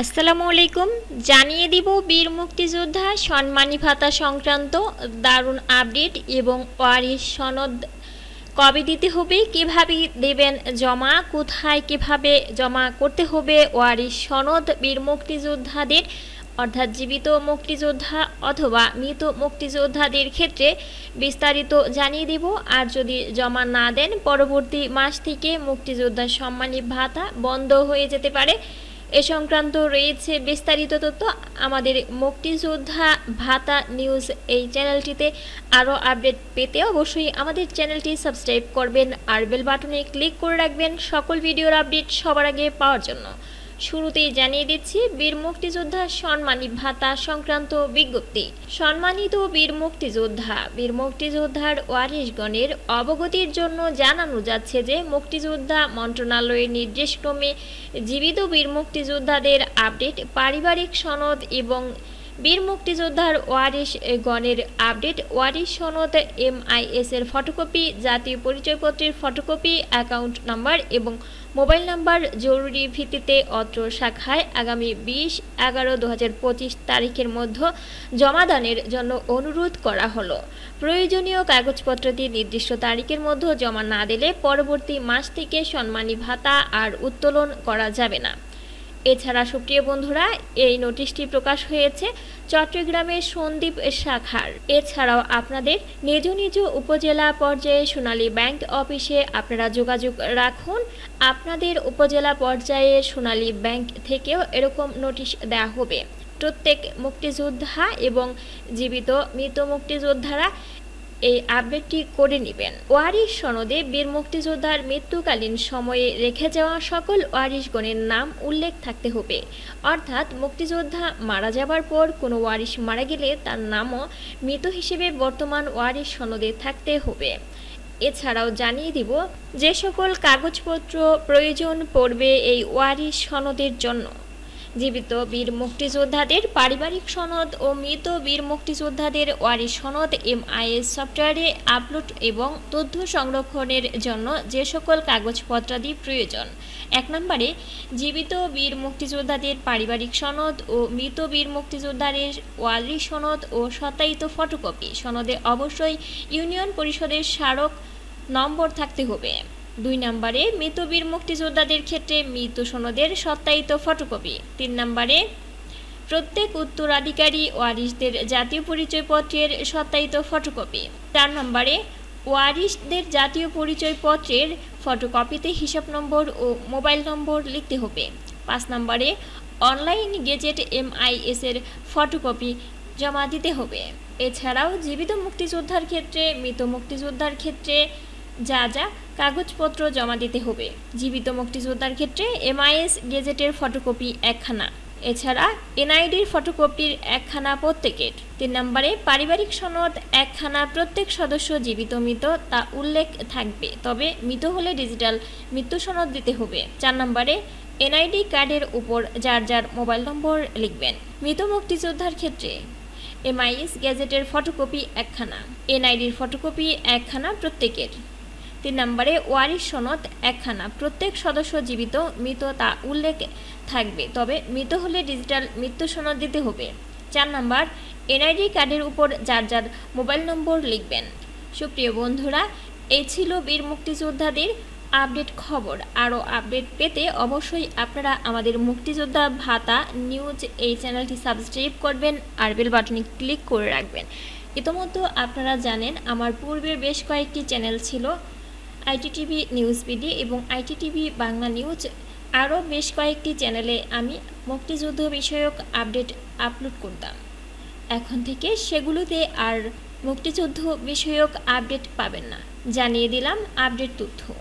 আসসালামু আলাইকুম। জানিয়ে দিব বীর মুক্তিযোদ্ধা সম্মানী ভাতা সংক্রান্ত দারুণ আপডেট এবং ওয়ারিশ সনদ কবে দিতে হবে, কীভাবে দেবেন জমা, কোথায় কীভাবে জমা করতে হবে ওয়ারিশ সনদ বীর মুক্তিযোদ্ধাদের অর্থাৎ জীবিত মুক্তিযোদ্ধা অথবা মৃত মুক্তিযোদ্ধাদের ক্ষেত্রে বিস্তারিত জানিয়ে দিব। আর যদি জমা না দেন, পরবর্তী মাস থেকে মুক্তিযোদ্ধা সম্মানী ভাতা বন্ধ হয়ে যেতে পারে। এ সংক্রান্ত রয়েছে বিস্তারিত তথ্য আমাদের মুক্তিযোদ্ধা ভাতা নিউজ এই চ্যানেলটিতে। আরও আপডেট পেতে অবশ্যই আমাদের চ্যানেলটি সাবস্ক্রাইব করবেন আর বেল বাটনে ক্লিক করে রাখবেন। সকল ভিডিওর আপডেট সবার আগে পাওয়ার জন্য। শুরুতেই জানিয়ে দিচ্ছি, বীর মুক্তিযোদ্ধা সম্মানী ভাতা সংক্রান্ত বিজ্ঞপ্তি। সম্মানিত বীর মুক্তিযোদ্ধা, বীর মুক্তিযোদ্ধার ওয়ারিশগণের অবগতির জন্য জানানো যাচ্ছে যে, মুক্তিযোদ্ধা মন্ত্রণালয়ের নির্দেশক্রমে জীবিত বীর মুক্তিযোদ্ধাদের আপডেট, পারিবারিক সনদ এবং বীর মুক্তিযোদ্ধার ওয়ারিশ গণের আপডেট। ওয়ারিশ সনদ এমআইএস এর ফটোকপি, জাতীয় পরিচয়পত্রের ফটোকপি, অ্যাকাউন্ট নাম্বার এবং মোবাইল নাম্বার জরুরি ভিত্তিতে অত্র শাখায় আগামী বিশ এগারো দু তারিখের মধ্যে জমাদানের জন্য অনুরোধ করা হলো। প্রয়োজনীয় কাগজপত্রটি নির্দিষ্ট তারিখের মধ্যে জমা না দিলে পরবর্তী মাস থেকে সম্মানী ভাতা আর উত্তোলন করা যাবে না। এছাড়া সুপ্রিয় বন্ধুরা, এই নোটিশটি প্রকাশ হয়েছে চট্টগ্রামের সন্দ্বীপ শাখার। এছাড়াও আপনাদের নিজ নিজ উপজেলা পর্যায়ে সোনালী ব্যাংক অফিসে আপনারা যোগাযোগ রাখুন। আপনাদের উপজেলা পর্যায়ে সোনালী ব্যাংক থেকেও এরকম নোটিশ দেওয়া হবে। প্রত্যেক মুক্তিযোদ্ধা এবং জীবিত মৃত মুক্তিযোদ্ধারা এই আপডেটটি করে নেবেন। ওয়ারিশ সনদে বীর মুক্তিযোদ্ধার মৃত্যুকালীন সময়ে রেখে যাওয়া সকল ওয়ারিশগণের নাম উল্লেখ থাকতে হবে। অর্থাৎ মুক্তিযোদ্ধা মারা যাবার পর কোনো ওয়ারিশ মারা গেলে তার নামও মৃত হিসেবে বর্তমান ওয়ারিশ সনদে থাকতে হবে। এছাড়াও জানিয়ে দিব, যে সকল কাগজপত্র প্রয়োজন পড়বে এই ওয়ারিশ সনদের জন্য। জীবিত বীর মুক্তিযোদ্ধাদের পারিবারিক সনদ ও মৃত বীর মুক্তিযোদ্ধাদের ওয়ারিশ সনদ, এমআইএস সফটওয়্যারে আপলোড এবং তথ্য সংরক্ষণের জন্য যে সকল কাগজপত্রাদি প্রয়োজন। এক নম্বরে, জীবিত বীর মুক্তিযোদ্ধাদের পারিবারিক সনদ ও মৃত বীর মুক্তিযোদ্ধাদের ওয়ারিশ সনদ ও সত্যায়িত ফটোকপি। সনদে অবশ্যই ইউনিয়ন পরিষদের স্মারক নম্বর থাকতে হবে। দুই নম্বরে, মৃত বীর মুক্তিযোদ্ধাদের ক্ষেত্রে মৃত সনদের সত্যায়িত ফটোকপি। তিন নম্বরে, প্রত্যেক উত্তরাধিকারী ওয়ারিশদের জাতীয় পরিচয়পত্রের সত্যায়িত ফটোকপি। চার নম্বরে ওয়ারিশদের জাতীয় পরিচয়পত্রের ফটোকপিতে হিসাব নম্বর ও মোবাইল নম্বর লিখতে হবে। পাঁচ নম্বরে, অনলাইন গেজেট এমআইএস এর ফটোকপি জমা দিতে হবে। এছাড়াও জীবিত মুক্তিযোদ্ধার ক্ষেত্রে, মৃত মুক্তিযোদ্ধার ক্ষেত্রে যা যা কাগজপত্র জমা দিতে হবে। জীবিত মুক্তিযোদ্ধার ক্ষেত্রে এমআইএস গেজেটের ফটোকপি একখানা। এছাড়া এনআইডির ফটোকপির একখানা প্রত্যেকের। তিন নম্বরে পারিবারিক সনদ একখানা প্রত্যেক সদস্য জীবিত মৃত তা উল্লেখ থাকবে, তবে মৃত হলে ডিজিটাল মৃত্যু সনদ দিতে হবে। চার নম্বরে এনআইডি কার্ডের উপর যার যার মোবাইল নম্বর লিখবেন। মৃত মুক্তিযোদ্ধার ক্ষেত্রে এমআইএস গ্যাজেটের ফটোকপি একখানা। এনআইডির ফটোকপি একখানা প্রত্যেকের। তিন নম্বরে ওয়ারিশ সনদ একখানা। প্রত্যেক সদস্য জীবিত, মৃত তা উল্লেখ থাকবে, তবে মৃত হলে ডিজিটাল মৃত্যু সনদ দিতে হবে। চার নম্বর, এনআইডি কার্ডের উপর যার যার মোবাইল নম্বর লিখবেন। সুপ্রিয় বন্ধুরা, এই ছিল বীর মুক্তিযোদ্ধাদের আপডেট খবর। আরও আপডেট পেতে অবশ্যই আপনারা আমাদের মুক্তিযোদ্ধা ভাতা নিউজ এই চ্যানেলটি সাবস্ক্রাইব করবেন আর বেল বাটনে ক্লিক করে রাখবেন। ইতোমধ্যে আপনারা জানেন, আমার পূর্বের বেশ কয়েকটি চ্যানেল ছিল। আইটিটিভি নিউজ বিডি এবং আইটিটিভি বাংলা নিউজ আরও বেশ কয়েকটি চ্যানেলে আমি মুক্তিযুদ্ধ বিষয়ক আপডেট আপলোড করতাম। এখন থেকে সেগুলোতে আর মুক্তিযুদ্ধ বিষয়ক আপডেট পাবেন না। জানিয়ে দিলাম আপডেট তথ্য।